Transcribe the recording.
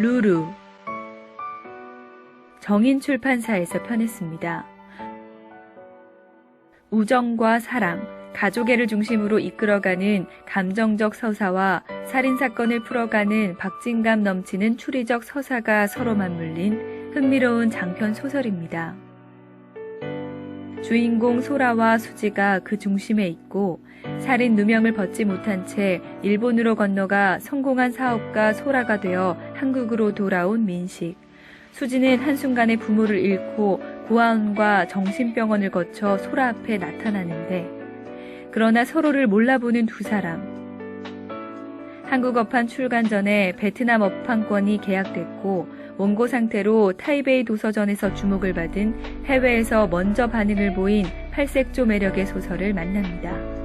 루루 정인 출판사에서 편했습니다. 우정과 사랑, 가족애를 중심으로 이끌어가는 감정적 서사와 살인사건을 풀어가는 박진감 넘치는 추리적 서사가 서로 맞물린 흥미로운 장편 소설입니다. 주인공 소라와 수지가 그 중심에 있고 살인 누명을 벗지 못한 채 일본으로 건너가 성공한 사업가 소라가 되어 한국으로 돌아온 민식. 수지는 한순간에 부모를 잃고 고아원과 정신병원을 거쳐 소라 앞에 나타나는데 그러나 서로를 몰라보는 두 사람. 한국 어판 출간 전에 베트남 어판권이 계약됐고 원고 상태로 타이베이 도서전에서 주목을 받은 해외에서 먼저 반응을 보인 팔색조 매력의 소설을 만납니다.